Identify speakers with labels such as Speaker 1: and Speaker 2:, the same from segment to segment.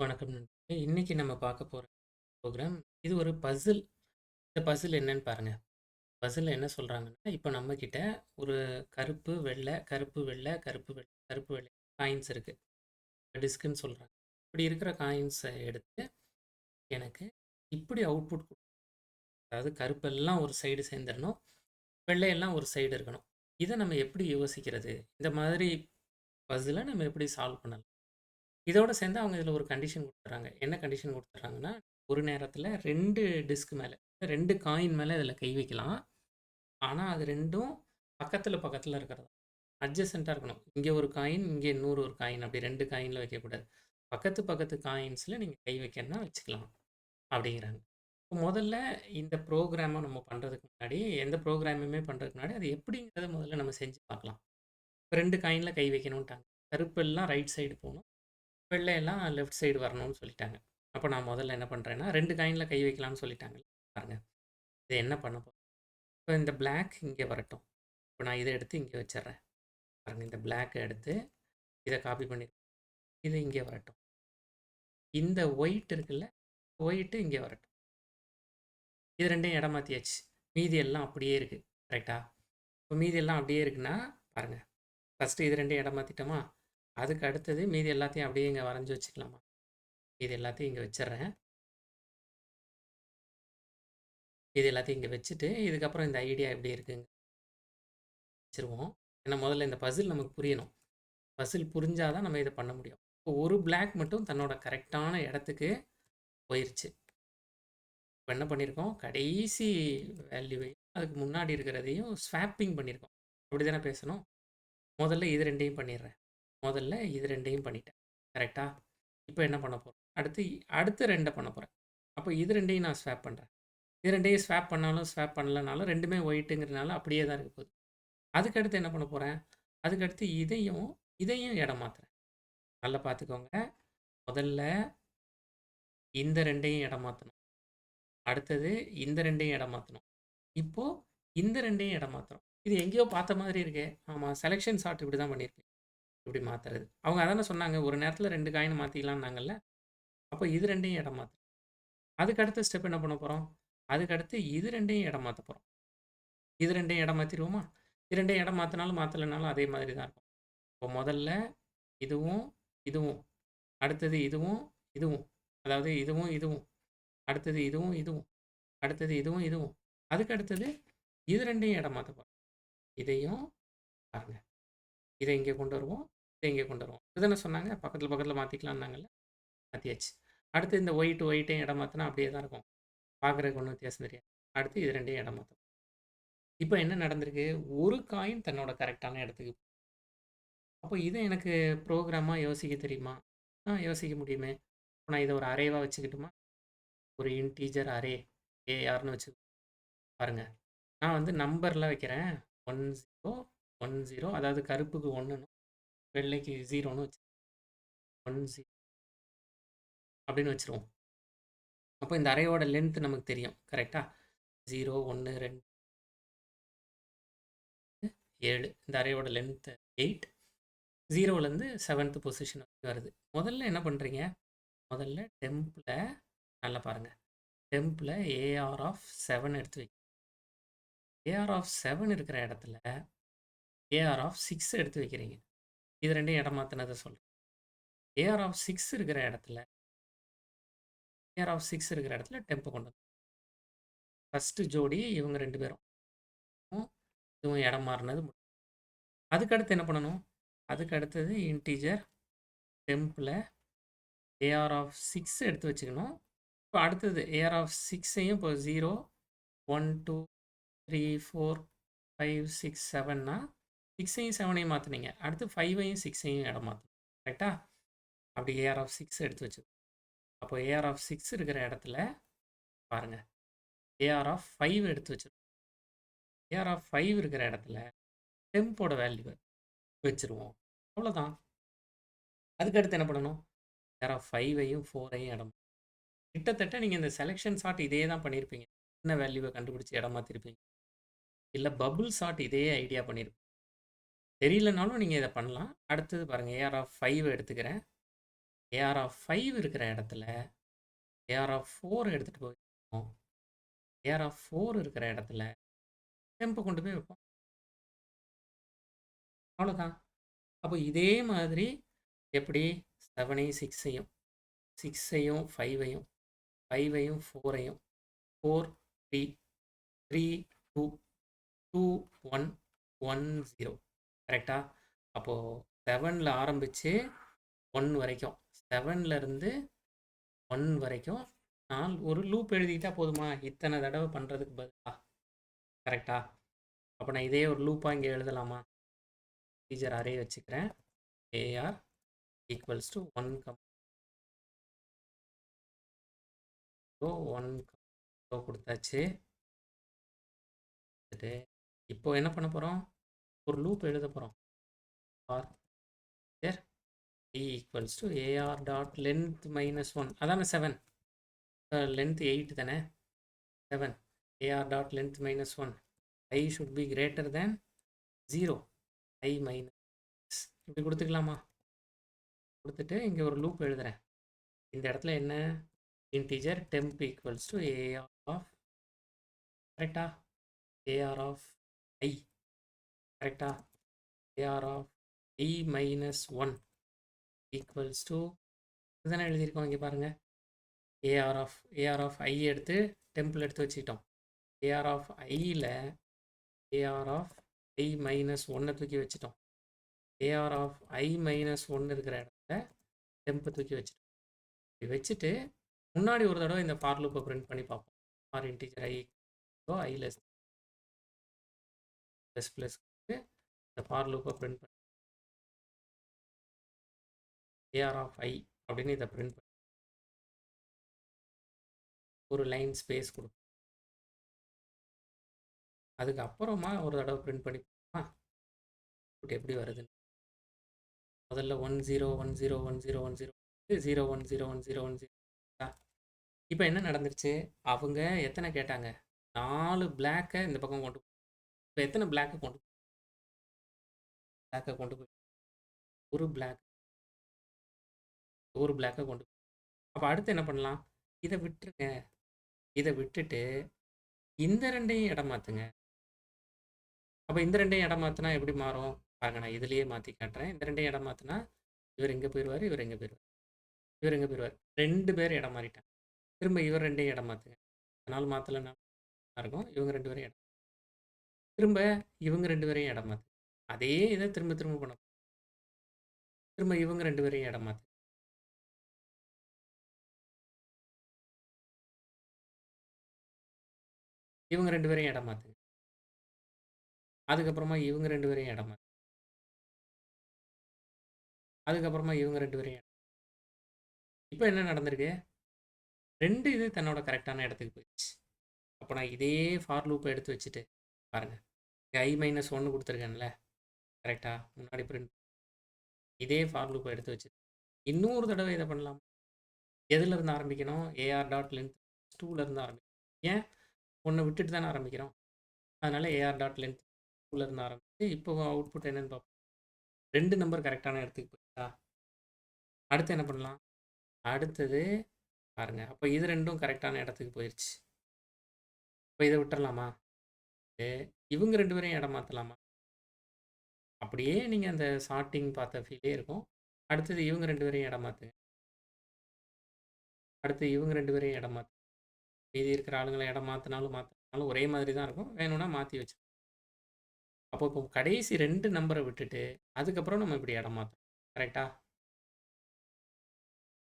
Speaker 1: வணக்கம் நண்பர்களே. இன்னைக்கு நம்ம பார்க்க போகிற ப்ரோக்ராம் இது ஒரு பசில். இந்த பசில் என்னன்னு பாருங்கள் பசில் என்ன சொல்கிறாங்கன்னா இப்போ நம்மக்கிட்ட ஒரு கருப்பு, வெள்ளை, கருப்பு, வெள்ளை, கருப்பு, வெள்ளை, கருப்பு, வெள்ளை காயின்ஸ் இருக்குது டிஸ்க்குன்னு சொல்கிறாங்க இப்படி இருக்கிற காயின்ஸை எடுத்து, எனக்கு இப்படி அவுட்புட் அதாவது கருப்பெல்லாம் ஒரு சைடு சேர்ந்துடணும் வெள்ளையெல்லாம் ஒரு சைடு இருக்கணும். இதை நம்ம எப்படி யோசிக்கிறது? இந்த மாதிரி பசில நம்ம எப்படி சால்வ் பண்ணலாம்? இதோட சேர்ந்து அவங்க இதில் ஒரு கண்டிஷன் கொடுத்துட்றாங்க என்ன கண்டிஷன் கொடுத்துட்றாங்கன்னா ஒரு நேரத்தில் ரெண்டு டிஸ்க் மேலே ரெண்டு காயின் மேலே இதில் கை வைக்கலாம். ஆனால் அது ரெண்டும் பக்கத்தில் பக்கத்தில் இருக்கிறதா. அட்ஜசென்ட்டா இருக்கணும். இங்கே ஒரு காயின், இங்கே இன்னொரு ஒரு காயின். அப்படி ரெண்டு காயினில் வைக்கக்கூடாது. பக்கத்து, பக்கத்து காயின்ஸில் நீங்கள் கை வைக்கணும்னா வச்சுக்கலாம். அப்படிங்கிறாங்க. இப்போ முதல்ல இந்த ப்ரோக்ராமை நம்ம பண்ணுறதுக்கு முன்னாடி, எந்த ப்ரோக்ராமுமே பண்ணுறதுக்கு முன்னாடி, அது எப்படிங்கிறத முதல்ல நம்ம செஞ்சு பார்க்கலாம். ரெண்டு காயினில் கை வைக்கணுன்ட்டாங்க. கருப்பெல்லாம் ரைட் சைடு போகணும் வெள்ளையெல்லாம் லெஃப்ட் சைடு வரணும்னு சொல்லிட்டாங்க. அப்போ நான் முதல்ல என்ன பண்ணுறேன்னா ரெண்டு காயினில் கை வைக்கலாம்னு சொல்லிட்டாங்க. பாருங்க. இது என்ன பண்ண போறேன். இப்போ இந்த பிளாக் இங்கே வரட்டும். இப்போ நான் இதை எடுத்து இங்கே வச்சிட்றேன் பாருங்க இந்த பிளாக்க எடுத்து, இதை காப்பி பண்ணி இது இங்கே வரட்டும். இந்த ஒயிட் இருக்குல்ல, ஒயிட்டு இங்கே வரட்டும். இது ரெண்டையும் இடம் மாற்றியாச்சு மீதி எல்லாம் அப்படியே இருக்குது கரெக்டாக இப்போ மீதி எல்லாம் அப்படியே இருக்குன்னா, பாருங்கள் ஃபஸ்ட்டு இது ரெண்டையும் இடம் மாற்றிட்டோமா அதுக்கு அடுத்தது மீதி எல்லாத்தையும் அப்படியே இங்கே வரைஞ்சி வச்சுக்கலாமா? இது எல்லாத்தையும் இங்கே வச்சிட்றேன் இது எல்லாத்தையும் இங்கே வச்சுட்டு, இதுக்கப்புறம் இந்த ஐடியா எப்படி இருக்குங்க வச்சுருவோம். ஏன்னா முதல்ல இந்த பசில் நமக்கு புரியணும். பசில் புரிஞ்சால் தான் நம்ம இதை பண்ண முடியும். இப்போ ஒரு பிளாக் மட்டும் தன்னோட கரெக்டான இடத்துக்கு போயிருச்சு. இப்போ என்ன பண்ணியிருக்கோம், கடைசி வேல்யூவையும், அதுக்கு முன்னாடி இருக்கிறதையும் ஸ்வாப்பிங் பண்ணியிருக்கோம். அப்படிதானே பேசணும்? முதல்ல இது ரெண்டையும் பண்ணிடுறேன் முதல்ல இது ரெண்டையும் பண்ணிட்டேன். கரெக்டாக இப்போ என்ன பண்ண போகிறோம் அடுத்து அடுத்து ரெண்டை பண்ண போறேன். அப்போ இது ரெண்டையும் நான் ஸ்வாப் பண்ணுறேன் இது ரெண்டையும் ஸ்வாப் பண்ணாலும், ஸ்வாப் பண்ணலனாலும் ரெண்டுமே ஒயிட்டுங்கிறனால அப்படியே தான் இருக்க போகுது. அதுக்கு அடுத்து என்ன பண்ண போகிறேன் அதுக்கடுத்து இதையும், இதையும் இடம் மாற்றுறேன் நல்லா பார்த்துக்கோங்க. முதல்ல இந்த ரெண்டையும் இடம் மாற்றணும் அடுத்தது இந்த ரெண்டையும் இடம் மாற்றணும் இப்போது இந்த ரெண்டையும் இடம் மாற்றுறோம் இது எங்கேயோ பார்த்த மாதிரி இருக்கே! ஆமாம் செலெக்ஷன் சார்ட் இப்படி தான் பண்ணியிருக்கேன் இப்படி மாற்றுறது அவங்க அதானே சொன்னாங்க. ஒரு நேரத்தில் ரெண்டு காயின் மாற்றிக்கலாம்னாங்கல்ல அப்போ இது ரெண்டையும் இடம் மாற்று அதுக்கு அடுத்த ஸ்டெப் என்ன பண்ண போகிறோம் அதுக்கடுத்து இது ரெண்டையும் இடம் மாற்ற போகிறோம் இது ரெண்டையும் இடம் மாற்றிடுவோமா இது ரெண்டையும் இடம் மாற்றினாலும் மாற்றலைனாலும் அதே மாதிரி தான் இருக்கும். இப்போ முதல்ல இதுவும், இதுவும். அடுத்தது இதுவும், இதுவும். அதாவது இதுவும், இதுவும். அடுத்தது இதுவும், இதுவும். அடுத்தது இதுவும், இதுவும். அதுக்கு அடுத்தது இது ரெண்டையும் இடம் மாற்ற போகிறோம் இதையும் பாருங்க. இதை இங்கே கொண்டு வருவோம். இங்கே கொண்டு வருவோம். இதுதானே சொன்னாங்க. பக்கத்தில் பக்கத்தில் மாத்திக்கலாம்னாங்கல்ல. மாற்றியாச்சு அடுத்து இந்த ஒயிட் ஒயிட்டையும் இடம் மாற்றினா அப்படியே தான் இருக்கும். பார்க்குறதுக்கு ஒன்றும் வித்தியாசம் தெரியாது. அடுத்து இது ரெண்டையும் இடம் மாற்றும் இப்போ என்ன நடந்திருக்கு? ஒரு காயின் தன்னோட கரெக்டான இடத்துக்கு அப்போ இதை எனக்கு ப்ரோக்ராமாக யோசிக்க தெரியுமா? ஆ யோசிக்க முடியுமே! நான் இதை ஒரு அரேவாக வச்சுக்கிட்டுமா ஒரு இன்டீஜர் அரே ஏஆர்ன்னு வச்சு பாருங்க. நான் வந்து நம்பர்லாம் வைக்கிறேன். 10, 10 அதாவது கருப்புக்கு ஒன்றுன்னு வெள்ளைக்கு 0ன்னு வச்சு 10 அப்படின்னு வச்சுருவோம். அப்போ இந்த அறையோட லென்த் நமக்கு தெரியும். கரெக்டாக ஜீரோ ஒன்று ரெண்டு ஏழு இந்த அறையோட லென்த்து எயிட் ஜீரோலேருந்து செவன்த்து பொசிஷன் வரைக்கும் வருது. முதல்ல என்ன பண்ணுறீங்க முதல்ல டெம்பில் நல்லா பாருங்கள் டெம்பில் ஏஆர் ஆஃப் செவன் எடுத்து வைக்க ஏஆர் ஆஃப் செவன் இருக்கிற இடத்துல, ஏஆர் ஆஃப் சிக்ஸ் எடுத்து வைக்கிறீங்க. இது ரெண்டையும் இடம் மாற்றினதை சொல்கிறேன் ஏஆர் ஆஃப் சிக்ஸ் இருக்கிற இடத்துல ஏஆர் ஆஃப் சிக்ஸ் இருக்கிற இடத்துல டெம்போ கொண்டு வந்து ஃபஸ்ட்டு ஜோடி இவங்க ரெண்டு பேரும். இதுவும் இடம் மாறினது முடிஞ்சுது. அதுக்கு அடுத்து என்ன பண்ணணும்? அதுக்கு அடுத்தது இன்டீஜர் டெம்பில் ஏஆர் ஆஃப் சிக்ஸ் எடுத்து வச்சுக்கணும். இப்போ அடுத்தது ஏஆர் ஆஃப் சிக்ஸையும் இப்போ 0, 1, 2, 3, 4, 5, 6, 7ன்னா சிக்ஸையும் செவனையும் மாற்றினீங்க அடுத்து 5யும் 6யும் இடம் மாத்தணும். கரெக்டாக அப்படி ஏஆர் ஆஃப் சிக்ஸ் எடுத்து வச்சு அப்போ ஏஆர் ஆஃப் சிக்ஸ் இருக்கிற இடத்துல பாருங்கள் ஏஆர் ஆஃப் ஃபைவ் எடுத்து வச்சுருவோம். ஏஆர் ஆஃப் ஃபைவ் இருக்கிற இடத்துல டெம்போட வேல்யூ வச்சுருவோம். அவ்வளோதான். அதுக்கு அடுத்து என்ன பண்ணணும்? ஏஆர் ஆஃப் 5யும் 4யும் இடம் கிட்டத்தட்ட நீங்கள் இந்த செலெக்ஷன் ஷாட் இதே தான் பண்ணியிருப்பீங்க. என்ன வேல்யூவை கண்டுபிடிச்சி இடம் மாற்றிருப்பீங்க இல்லை பபுள் ஷாட் இதே ஐடியா பண்ணியிருப்பீங்க. தெரியலனாலும் நீங்கள் இதை பண்ணலாம். அடுத்தது பாருங்கள் ஏஆர் ஆஃப் ஃபைவ் எடுத்துக்கிறேன். ஏஆர் ஆஃப் ஃபைவ் இருக்கிற இடத்துல ஏஆர் ஆஃப் ஃபோர் எடுத்துகிட்டு போய் ஏஆர் ஆஃப் ஃபோர் இருக்கிற இடத்துல டெம்பை கொண்டு போய் வைப்போம். அவ்வளோதான் அப்போ இதே மாதிரி எப்படி? செவனையும் சிக்ஸையும் சிக்ஸையும் ஃபைவையும் ஃபைவையும் ஃபோரையும் four three three two two one one zero கரெக்டாக அப்போது செவனில் ஆரம்பித்து ஒன் வரைக்கும். செவன்லேருந்து ஒன் வரைக்கும் நான் ஒரு லூப் எழுதிக்கிட்டா போதுமா? இத்தனை தடவை பண்ணுறதுக்கு பதிலா? கரெக்டா அப்போ நான் இதே ஒரு லூப்பாக இங்கே எழுதலாமா? டீச்சர் அரே வச்சுக்கிறேன். A R equals to one comma. One கொடுத்தாச்சு. இப்போ என்ன பண்ண போகிறோம் ஒரு லூப் எழுத போகிறோம் ஆர் சரி A equals to A R dot length minus one அதானே செவன் லென்த் எயிட் தானே? Seven A R dot length minus one I should be greater than zero I minus இப்படி கொடுத்துக்கலாமா? கொடுத்துட்டு இங்கே ஒரு லூப் எழுதுகிறேன் இந்த இடத்துல என்ன? Integer temp equals to A R of கரெக்டா ஏஆர் ஆஃப் ஐ கரெக்டா? A R of T minus one equals to இதுதானே எழுதியிருக்கோம் இங்கே பாருங்கள் A R of A R of I எடுத்து டெம்பிள் எடுத்து வச்சுக்கிட்டோம். AR of ஐயில் A R of I minus ஒன்னை தூக்கி வச்சுட்டோம். ஏஆர் ஆஃப் ஐ மைனஸ் ஒன்று இருக்கிற இடத்துல டெம்பை தூக்கி வச்சுட்டோம். இப்படி வச்சுட்டு முன்னாடி ஒரு தடவை இந்த ஃபார் லூப்பை பிரிண்ட் பண்ணி பார்ப்போம். R integer I I less plus plus இந்த ஃபார் லூப்பை பிரிண்ட் பண்ணி ஏஆர் ஆஃப் ஐ அப்படின்னு இதை பிரிண்ட் பண்ணி ஒரு லைன் ஸ்பேஸ் கொடுக்கும் அதுக்கப்புறமா ஒரு தடவை பிரிண்ட் பண்ணி எப்படி வருதுன்னு முதல்ல one zero one zero one zero one zero zero one zero one zero one zero இப்போ என்ன நடந்துருச்சு? அவங்க எத்தனை கேட்டாங்க? நாலு பிளாக்கை இந்த பக்கம் கொண்டு இப்போ எத்தனை பிளாக்கை கொண்டு பிளாக்கை கொண்டு போய் ஒரு பிளாக் ஒரு பிளாக்கை கொண்டு போய். அப்போ அடுத்து என்ன பண்ணலாம்? இதை விட்டுருங்க. இதை விட்டுட்டு இந்த ரெண்டையும் இடம் மாற்றுங்க அப்போ இந்த ரெண்டையும் இடம் மாற்றினா எப்படி மாறும்? பாருங்க நான் இதுலேயே மாற்றி காட்டுறேன். இந்த ரெண்டையும் இடம் மாற்றினா இவர் எங்கே போயிடுவார் இவர் எங்கே போயிடுவார் இவர் எங்கே போயிடுவார் ரெண்டு பேர் இடம் மாறிட்டாங்க. திரும்ப இவர் ரெண்டையும் இடம் மாற்றுங்க அதனால் மாற்றலைன்னா இருக்கும். இவங்க ரெண்டு பேரும் இடம் திரும்ப இவங்க ரெண்டு பேரையும் இடம் மாற்று அதே இதை திரும்ப திரும்ப பண்ண திரும்ப இவங்க ரெண்டு பேரையும் இடம் மாற்று இவங்க ரெண்டு பேரையும் இடம் மாத்து. அதுக்கப்புறமா இவங்க ரெண்டு பேரையும் இடம் மாத்து. அதுக்கப்புறமா இவங்க ரெண்டு பேரையும் இப்போ என்ன நடந்திருக்கு ரெண்டு இது தன்னோட கரெக்டான இடத்துக்கு போயிடுச்சு அப்போ நான் இதே ஃபார் லூப்பை எடுத்து வச்சுட்டு பாருங்கள் ஐ மைனஸ் ஒன்று கொடுத்துருக்கேன்ல கரெக்டாக முன்னாடி பிரிண்ட் இதே ஃபார் லூப்பை எடுத்து வச்சு இன்னொரு தடவை இதை பண்ணலாம்? எதுலேருந்து ஆரம்பிக்கணும்? ஏஆர் டாட் லென்த் டூலேருந்து ஆரம்பிக்கணும். ஏன்? ஒன்று விட்டுட்டு தானே ஆரம்பிக்கிறோம். அதனால் ஏஆர் டாட் லென்த் டூலேருந்து ஆரம்பிச்சு இப்போ அவுட்புட் என்னென்னு பார்ப்போம் ரெண்டு நம்பர் கரெக்டான இடத்துக்கு போயிட்டா அடுத்து என்ன பண்ணலாம்? அடுத்தது பாருங்கள் அப்போ இது ரெண்டும் கரெக்டான இடத்துக்கு போயிடுச்சு இப்போ இதை விட்டுறலாமா? இவங்க ரெண்டு பேரையும் இடம் மாற்றலாமா அப்படியே நீங்கள் அந்த ஷார்ட்டிங் பார்த்த ஃபீலே இருக்கும். அடுத்தது இவங்க ரெண்டு பேரையும் இடம் மாற்றுங்க அடுத்து இவங்க ரெண்டு பேரையும் இடம் மாற்று மீதி இருக்கிற ஆளுங்களை இடம் மாற்றினாலும் மாற்றினாலும் ஒரே மாதிரி தான் இருக்கும். வேணும்னா மாற்றி வச்சு அப்போ இப்போ கடைசி ரெண்டு நம்பரை விட்டுட்டு அதுக்கப்புறம் நம்ம இப்படி இடம் மாற்றோம் கரெக்டாக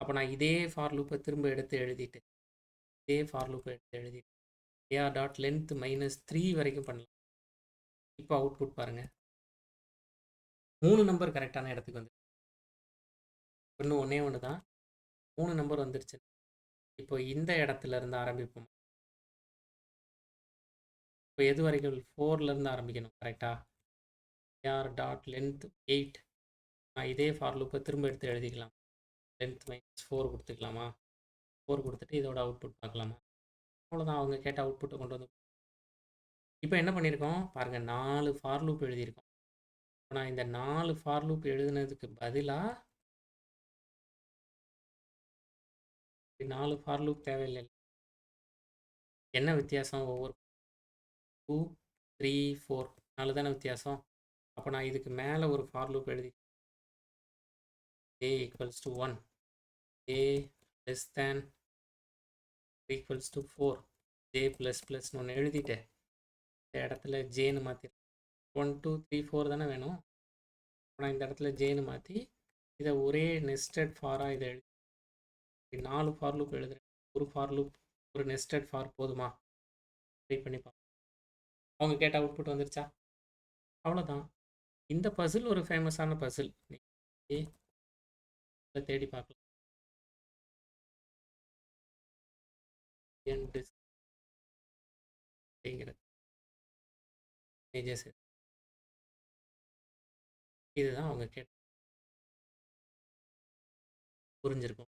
Speaker 1: அப்போ நான் இதே ஃபார் லூப்பை திரும்ப எடுத்து எழுதிட்டு இதே ஃபார் லூப்பை எடுத்து எழுதிட்டு A R dot length minus three வரைக்கும் பண்ணலாம். இப்போ அவுட்புட் பாருங்கள் மூணு நம்பர் கரெக்டான இடத்துக்கு வந்து இன்னும் ஒன்றே ஒன்று தான். மூணு நம்பர் வந்துருச்சு. இப்போ இந்த இடத்துல இருந்து ஆரம்பிப்போம்? இப்போ எது வரைக்கும் ஃபோர்லேருந்து ஆரம்பிக்கணும்? கரெக்டாக ஏஆர் டாட் லென்த் எயிட் நான் இதே ஃபார் லூப்பை திரும்ப எடுத்து எழுதிக்கலாம். லென்த் மைனஸ் ஃபோர் கொடுத்துக்கலாமா? ஃபோர் கொடுத்துட்டு இதோட அவுட்புட் பார்க்கலாமா? அவ்வளோதான் அவங்க கேட்ட அவுட்புட்டை கொண்டு வந்து இப்போ என்ன பண்ணியிருக்கோம்? பாருங்கள் நாலு ஃபார் லூப் எழுதியிருக்கோம். நான் இந்த நாலு ஃபார் லூப் எழுதுனதுக்கு பதிலாக நாலு ஃபார் லூப் தேவையில்லை. என்ன வித்தியாசம் ஒவ்வொரு? Two three four. நாலு தானே வித்தியாசம்? அப்போ நான் இதுக்கு மேலே ஒரு ஃபார் லூப் எழுதி a equals to one a less than equals to four j plus ப்ளஸ்னு ஒன்று எழுதிட்டேன். இந்த இடத்துல ஜேன்னு மாற்றி ஒன் டூ த்ரீ ஃபோர் தானே வேணும். நான் இந்த இடத்துல ஜேன்னு மாற்றி இதை ஒரே நெஸ்டட் ஃபாராக இதை எழுதி. நாலு ஃபார் லூப் எழுதுறேன். ஒரு ஃபார் லூப் ஒரு நெஸ்டட் ஃபார் போதுமா? ட்ரை பண்ணி பார்ப்போம் அவங்க கேட்ட அவுட்புட் வந்துருச்சா? அவ்வளோதான் இந்த பசில் ஒரு ஃபேமஸான பசில் தேடி பார்க்கலாம். அப்படிங்கிறது. இதுதான் அவங்க கேட்ட புரிஞ்சிருக்கும்